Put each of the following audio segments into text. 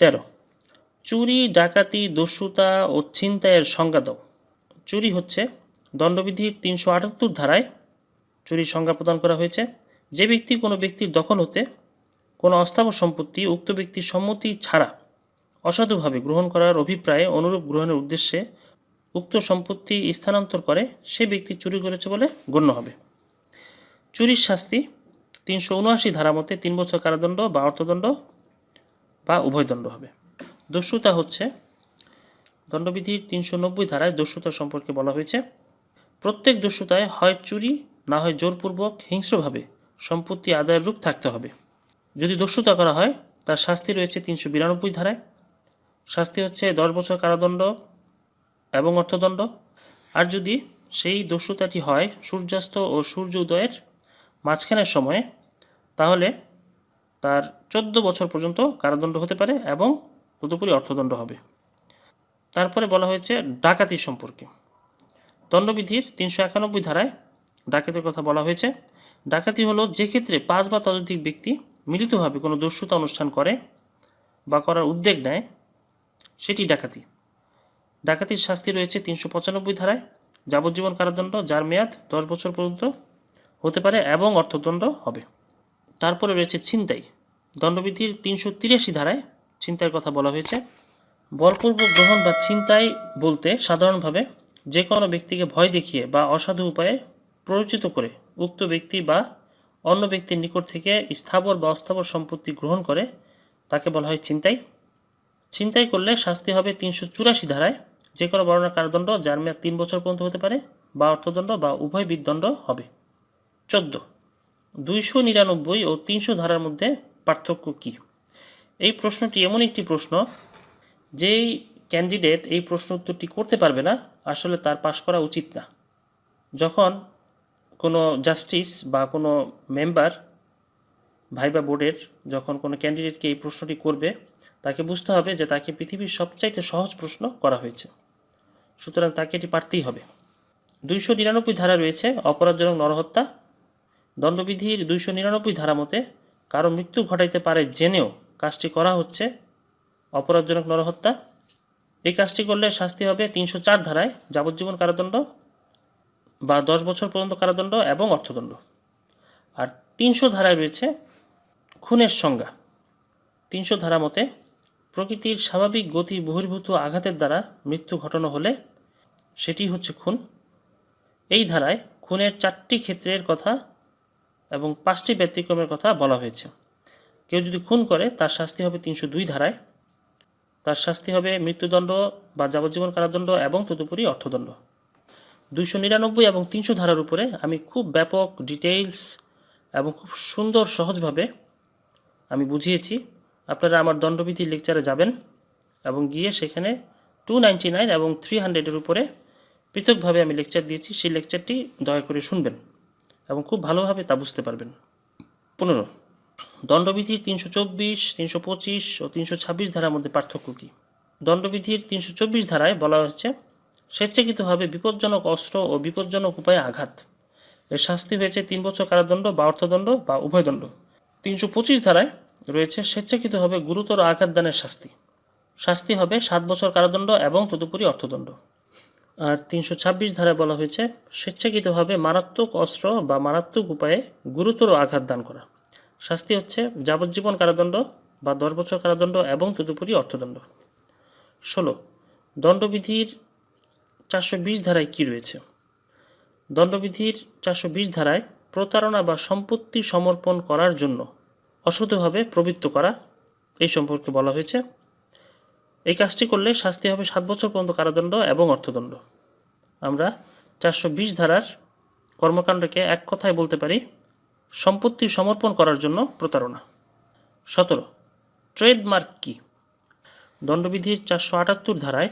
তেরো। চুরি, ডাকাতি, দস্যুতা ও ছিনতাইয়ের সংজ্ঞা দাও চুরি হচ্ছে দণ্ডবিধির তিনশো আটাত্তর ধারায় চুরির সংজ্ঞা প্রদান করা হয়েছে। যে ব্যক্তি কোনো ব্যক্তির দখল হতে কোনো অস্থাবর সম্পত্তি উক্ত ব্যক্তির সম্মতি ছাড়া অসাধুভাবে গ্রহণ করার অভিপ্রায়ে অনুরূপ গ্রহণের উদ্দেশ্যে উক্ত সম্পত্তি স্থানান্তর করে সে ব্যক্তি চুরি করেছে বলে গণ্য হবে। চুরির শাস্তি তিনশো উনআশি ধারা মতে তিন বছর কারাদণ্ড বা অর্থদণ্ড বা উভয়দণ্ড হবে। দস্যুতা হচ্ছে দণ্ডবিধির তিনশো নব্বই ধারায় দস্যুতা সম্পর্কে বলা হয়েছে। প্রত্যেক দস্যুতায় হয় চুরি, না হয় জোরপূর্বক, হিংস্রভাবে সম্পত্তি আদায়ের রূপ থাকতে হবে। যদি দস্যুতা করা হয়, তার শাস্তি রয়েছে তিনশো বিরানব্বই ধারায়। শাস্তি হচ্ছে দশ বছর কারাদণ্ড এবং অর্থদণ্ড। আর যদি সেই দস্যুতাটি হয় সূর্যাস্ত ও সূর্য উদয়ের মাঝখানের সময়ে, তাহলে তার চোদ্দ বছর পর্যন্ত কারাদণ্ড হতে পারে এবং তদুপরি অর্থদণ্ড হবে। তারপরে বলা হয়েছে ডাকাতি সম্পর্কে। দণ্ডবিধির তিনশো একানব্বই ধারায় ডাকাতির কথা বলা হয়েছে। ডাকাতি হলো যে ক্ষেত্রে পাঁচ বা ততোধিক ব্যক্তি মিলিতভাবে কোনো দস্যুতা অনুষ্ঠান করে বা করার উদ্যোগ নেয়, সেটি ডাকাতি। ডাকাতির শাস্তি রয়েছে তিনশো পঁচানব্বই ধারায় যাবজ্জীবন কারাদণ্ড, যার মেয়াদ দশ বছর পর্যন্ত হতে পারে এবং অর্থদণ্ড হবে। তারপরে রয়েছে ছিনতাই। দণ্ডবিধির তিনশো তিরাশি ধারায় ছিনতাইয়ের কথা বলা হয়েছে। বলপূর্বক গ্রহণ বা ছিনতাই বলতে সাধারণভাবে যে কোনো ব্যক্তিকে ভয় দেখিয়ে বা অসাধু উপায়ে প্ররোচিত করে উক্ত ব্যক্তি বা অন্য ব্যক্তির নিকট থেকে স্থাবর বা অস্থাবর সম্পত্তি গ্রহণ করে, তাকে বলা হয় ছিনতাই। ছিনতাই করলে শাস্তি হবে তিনশো চুরাশি ধারায় যে কোনো বর্ণনা কারাদণ্ড, যার মেয়াদ তিন বছর পর্যন্ত হতে পারে বা অর্থদণ্ড বা উভয় বিদণ্ড হবে। চোদ্দ দুইশো নিরানব্বই ও তিনশো ধারার মধ্যে পার্থক্য কী? এই প্রশ্নটি এমন একটি প্রশ্ন, যেই ক্যান্ডিডেট এই প্রশ্ন উত্তরটি করতে পারবে না, আসলে তার পাশ করা উচিত না। যখন কোনো জাস্টিস বা কোনো মেম্বার ভাইবা বোর্ডের যখন কোনো ক্যান্ডিডেটকে এই প্রশ্নটি করবে, তাকে বুঝতে হবে যে তাকে পৃথিবীর সবচাইতে সহজ প্রশ্ন করা হয়েছে। সুতরাং তাকে এটি পারতেই হবে। দুইশো নিরানব্বই ধারা রয়েছে, অপরাধজনক নরহত্যা দণ্ডবিধির দুইশো নিরানব্বই ধারা মতে কারও মৃত্যু ঘটাইতে পারে জেনেও কাজটি করা হচ্ছে অপরাধজনক নরহত্যা। এই কাজটি করলে শাস্তি হবে তিনশো চার ধারায় যাবজ্জীবন কারাদণ্ড বা দশ বছর পর্যন্ত কারাদণ্ড এবং অর্থদণ্ড। আর তিনশো ধারায় রয়েছে খুনের সংজ্ঞা। তিনশো ধারা মতে প্রকৃতির স্বাভাবিক গতি বহির্ভূত আঘাতের দ্বারা মৃত্যু ঘটানো হলে সেটি হচ্ছে খুন। এই ধারায় খুনের চারটি ক্ষেত্রের কথা এবং পাঁচটি ব্যতিক্রমের কথা বলা হয়েছে। কেউ যদি খুন করে, তার শাস্তি হবে তিনশো দুই ধারায়। তার শাস্তি হবে মৃত্যুদণ্ড বা যাবজ্জীবন কারাদণ্ড এবং তদুপরি অর্থদণ্ড। দুইশো নিরানব্বই এবং তিনশো ধারার উপরে আমি খুব ব্যাপক ডিটেইলস এবং খুব সুন্দর সহজভাবে আমি বুঝিয়েছি। আপনারা আমার দণ্ডবিধি লেকচারে যাবেন এবং গিয়ে সেখানে টু নাইনটি নাইন এবং থ্রি হান্ড্রেডের উপরে পৃথকভাবে আমি লেকচার দিয়েছি। সেই লেকচারটি দয়া করে শুনবেন। এবং খুব ভালোভাবে তা বুঝতে পারবেন। পনেরো দণ্ডবিধির তিনশো চব্বিশ, তিনশো পঁচিশ ও তিনশো ছাব্বিশ ধারার মধ্যে পার্থক্য কী? দণ্ডবিধির তিনশো চব্বিশ ধারায় বলা হচ্ছে স্বেচ্ছাকৃতভাবে বিপজ্জনক অস্ত্র ও বিপজ্জনক উপায়ে আঘাত। এর শাস্তি হয়েছে তিন বছর কারাদণ্ড বা অর্থদণ্ড বা উভয়দণ্ড তিনশো পঁচিশ ধারায় রয়েছে স্বেচ্ছাকৃতভাবে গুরুতর আঘাত দানের শাস্তি। শাস্তি হবে সাত বছর কারাদণ্ড এবং তদুপরি অর্থদণ্ড। আর তিনশো ছাব্বিশ ধারায় বলা হয়েছে, স্বেচ্ছাকৃতভাবে মারাত্মক অস্ত্র বা মারাত্মক উপায়ে গুরুতর আঘাত দান করা। শাস্তি হচ্ছে যাবজ্জীবন কারাদণ্ড বা দশ বছর কারাদণ্ড এবং তদুপরি অর্থদণ্ড। ষোলো, দণ্ডবিধির চারশো বিশ ধারায় কী রয়েছে? দণ্ডবিধির চারশো বিশ ধারায় প্রতারণা বা সম্পত্তি সমর্পণ করার জন্য অসতভাবে প্রবৃত্ত করা, এই সম্পর্কে বলা হয়েছে। এই কাজটি করলে শাস্তি হবে সাত বছর পর্যন্ত কারাদণ্ড এবং অর্থদণ্ড। আমরা চারশো বিশ ধারার কর্মকাণ্ডকে এক কথায় বলতে পারি, সম্পত্তি সমর্পণ করার জন্য প্রতারণা। সতেরো, ট্রেডমার্ক কী? দণ্ডবিধির চারশো আটাত্তর ধারায়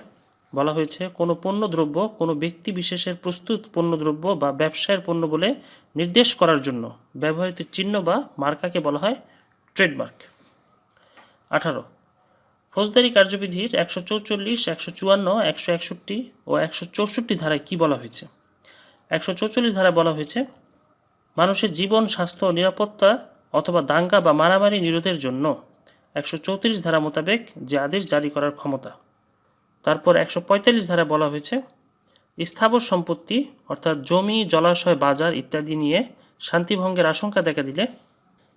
বলা হয়েছে, কোনো পণ্যদ্রব্য কোনো ব্যক্তি বিশেষের প্রস্তুত পণ্যদ্রব্য বা ব্যবসায়ের পণ্য বলে নির্দেশ করার জন্য ব্যবহৃত চিহ্ন বা মার্কাকে বলা হয় ট্রেডমার্ক। আঠারো ফৌজদারি কার্যবিধির একশো চৌচল্লিশ, একশো চুয়ান্ন, একশো একষট্টি ও একশো চৌষট্টি ধারায় কী বলা হয়েছে? একশো চৌচল্লিশ ধারায় বলা হয়েছে, মানুষের জীবন, স্বাস্থ্য, নিরাপত্তা অথবা দাঙ্গা বা মারামারি নিরোধের জন্য একশো চৌত্রিশ ধারা মোতাবেক যে আদেশ জারি করার ক্ষমতা। তারপর একশো পঁয়তাল্লিশ ধারা বলা হয়েছে, স্থাবর সম্পত্তি অর্থাৎ জমি, জলাশয়, বাজার ইত্যাদি নিয়ে শান্তিভঙ্গের আশঙ্কা দেখা দিলে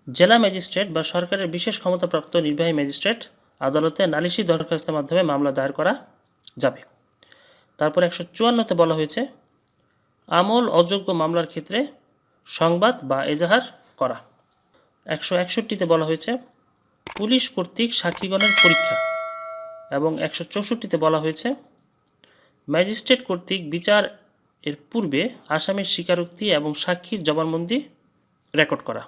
জেলা ম্যাজিস্ট্রেট বা সরকারের বিশেষ ক্ষমতাপ্রাপ্ত নির্বাহী ম্যাজিস্ট্রেট আদালতে নালিশি দরখাস্তের মাধ্যমে মামলা দায়ের করা যাবে। তারপর একশো চুয়ান্নতে বলা হয়েছে, আমল অযোগ্য মামলার ক্ষেত্রে সংবাদ বা এজাহার করা। একশো একষট্টিতে বলা হয়েছে, পুলিশ কর্তৃক সাক্ষীগণের পরীক্ষা। এবং একশো চৌষট্টিতে বলা হয়েছে, ম্যাজিস্ট্রেট কর্তৃক বিচার এর পূর্বে আসামির স্বীকারোক্তি এবং সাক্ষীর জবানবন্দি রেকর্ড করা।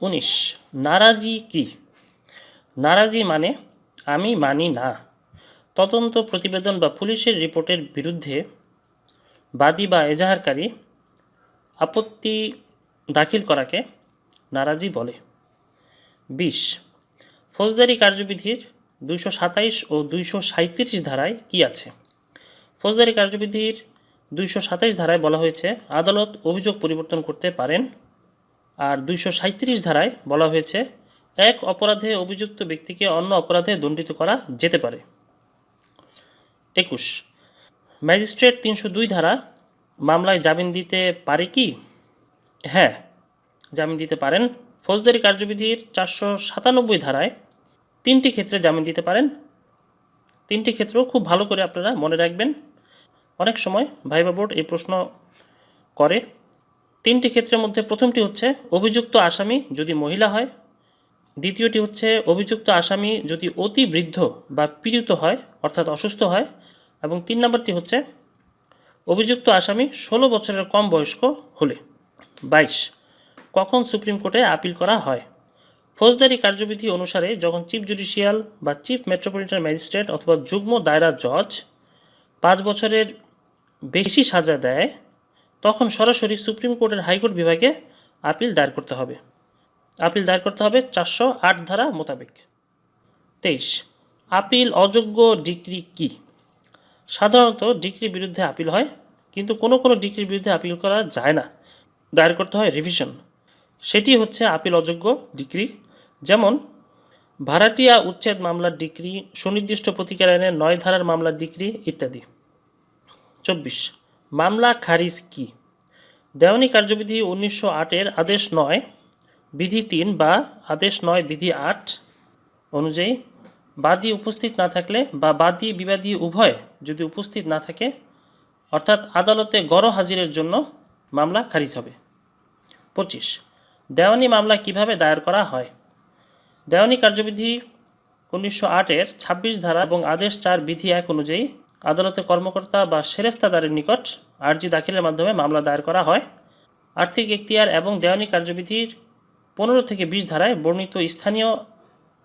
উনিশ, নারাজি কি? নারাজি মানে আমি মানি না। তদন্ত প্রতিবেদন বা পুলিশের রিপোর্টের বিরুদ্ধে বাদী বা এজাহারকারী আপত্তি দাখিল করাকে নারাজি বলে। বিশ, ফৌজদারি কার্যবিধির দুইশো সাতাইশ ও দুইশো সাঁত্রিশ ধারায় কি আছে? ফৌজদারি কার্যবিধির দুইশো সাতাইশ ধারায় বলা হয়েছে, আদালত অভিযোগ পরিবর্তন করতে পারেন। আর দুইশো সাঁত্রিশ ধারায় বলা হয়েছে এক অপরাধে অভিযুক্ত ব্যক্তিকে অন্য অপরাধে দণ্ডিত করা যেতে পারে। একুশ। ম্যাজিস্ট্রেট তিনশো দুই ধারা মামলায় জামিন দিতে পারে কি? হ্যাঁ জামিন দিতে পারেন। ফৌজদারি কার্যবিধির চারশো সাতানব্বই ধারায় তিনটি ক্ষেত্রে জামিন দিতে পারেন। তিনটি ক্ষেত্রেও খুব ভালো করে আপনারা মনে রাখবেন। অনেক সময় ভাইবা বোর্ড এই প্রশ্ন করে। তিনটি ক্ষেত্রের মধ্যে প্রথমটি হচ্ছে, অভিযুক্ত আসামি যদি মহিলা হয় দ্বিতীয়টি হচ্ছে, অভিযুক্ত আসামি যদি অতি বৃদ্ধ বা পীড়িত হয়, অর্থাৎ অসুস্থ হয়, এবং তিন নম্বরটি হচ্ছে, অভিযুক্ত আসামি ষোলো বছরের কম বয়স্ক হলে। বাইশ, কখন সুপ্রিম কোর্টে আপিল করা হয়? ফৌজদারি কার্যবিধি অনুসারে যখন চিফ জুডিশিয়াল বা চিফ মেট্রোপলিটন ম্যাজিস্ট্রেট অথবা যুগ্ম দায়রা জজ পাঁচ বছরের বেশি সাজা দেয়, তখন সরাসরি সুপ্রিম কোর্টের হাইকোর্ট বিভাগে আপিল দায়ের করতে হবে। আপিল দায়ের করতে হবে চারশো আট ধারা মোতাবেক। তেইশ, আপিল অযোগ্য ডিগ্রি কি? সাধারণত ডিগ্রির বিরুদ্ধে আপিল হয়, কিন্তু কোনো কোনো ডিগ্রির বিরুদ্ধে আপিল করা যায় না। দায়ের করতে হয় রিভিশন। সেটি হচ্ছে আপিল অযোগ্য ডিগ্রি। যেমন, ভাড়াটিয়া উচ্ছেদ মামলার ডিগ্রি, সুনির্দিষ্ট প্রতিকার আইনের নয় ধারার মামলার ডিগ্রি ইত্যাদি। চব্বিশ, মামলা খারিজ কি? দেওয়ানি কার্যবিধি উনিশশো আটের আদেশ নয় বিধি তিন বা আদেশ নয়, বিধি আট অনুযায়ী, বাদী উপস্থিত না থাকলে বা বাদী বিবাদী উভয় যদি উপস্থিত না থাকে, অর্থাৎ আদালতে গড় হাজিরের জন্য মামলা খারিজ হবে। পঁচিশ, দেওয়ানি মামলা কীভাবে দায়ের করা হয়? দেওয়ানি কার্যবিধি উনিশশো আটের ছাব্বিশ ধারা এবং আদেশ চার, বিধি এক অনুযায়ী, আদালতে কর্মকর্তা বা সেরেস্তাদারের নিকট আর্জি দাখিলের মাধ্যমে মামলা দায়ের করা হয়। আর্থিক এখতিয়ার এবং দেওয়ানি কার্যবিধির পনেরো থেকে বিশ ধারায় বর্ণিত স্থানীয়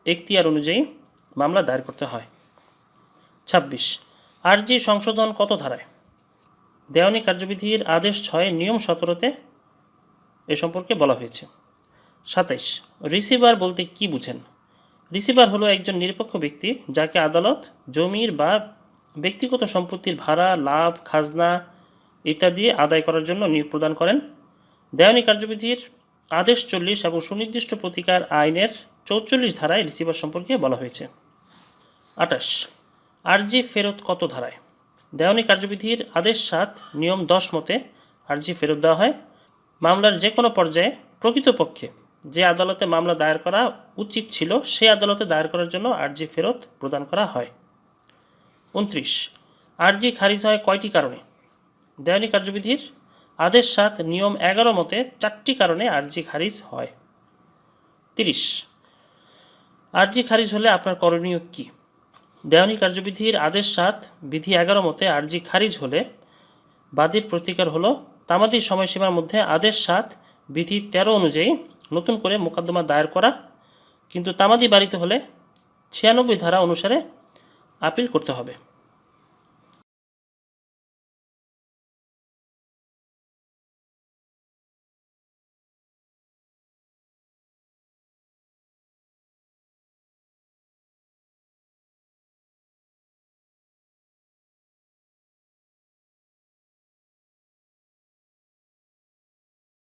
এখতিয়ার অনুযায়ী মামলা দায়ের করতে হয়। ছাব্বিশ। আরজি সংশোধন কত ধারায়? দেওয়ানি কার্যবিধির আদেশ ছয়, নিয়ম সতেরোতে এ সম্পর্কে বলা হয়েছে। সাতাইশ। রিসিভার বলতে কি বুঝেন? রিসিভার হলো একজন নিরপেক্ষ ব্যক্তি যাকে আদালত জমির বা ব্যক্তিগত সম্পত্তির ভাড়া, লাভ, খাজনা ইত্যাদি আদায় করার জন্য নিয়োগ প্রদান করেন। দেওয়ানি কার্যবিধির আদেশ চল্লিশ এবং সুনির্দিষ্ট প্রতিকার আইনের চৌচল্লিশ ধারায় রিসিভার সম্পর্কে বলা হয়েছে। আটাশ আরজি ফেরত কত ধারায়? দেওয়ানি কার্যবিধির আদেশ সাত, নিয়ম দশ মতে আরজি ফেরত দেওয়া হয়। মামলার যে কোনো পর্যায়ে প্রকৃতপক্ষে যে আদালতে মামলা দায়ের করা উচিত ছিল, সেই আদালতে দায়ের করার জন্য আরজি ফেরত প্রদান করা হয়। উনত্রিশ, আরজি খারিজ হয় কয়টি কারণে? দেওয়ানি কার্যবিধির আদেশ সাত, নিয়ম এগারো মতে চারটি কারণে আরজি খারিজ হয়। তিরিশ। আরজি খারিজ হলে আপনার করণীয় কী? দেওয়ানি কার্যবিধির আদেশ সাত, বিধি এগারো মতে আরজি খারিজ হলে বাদীর প্রতিকার হলো তামাদি সময়সীমার মধ্যে আদেশ সাত, বিধি তেরো অনুযায়ী নতুন করে মোকদ্দমা দায়ের করা, কিন্তু তামাদি বাড়িতে হলে ছিয়ানব্বই ধারা অনুসারে আপিল করতে হবে।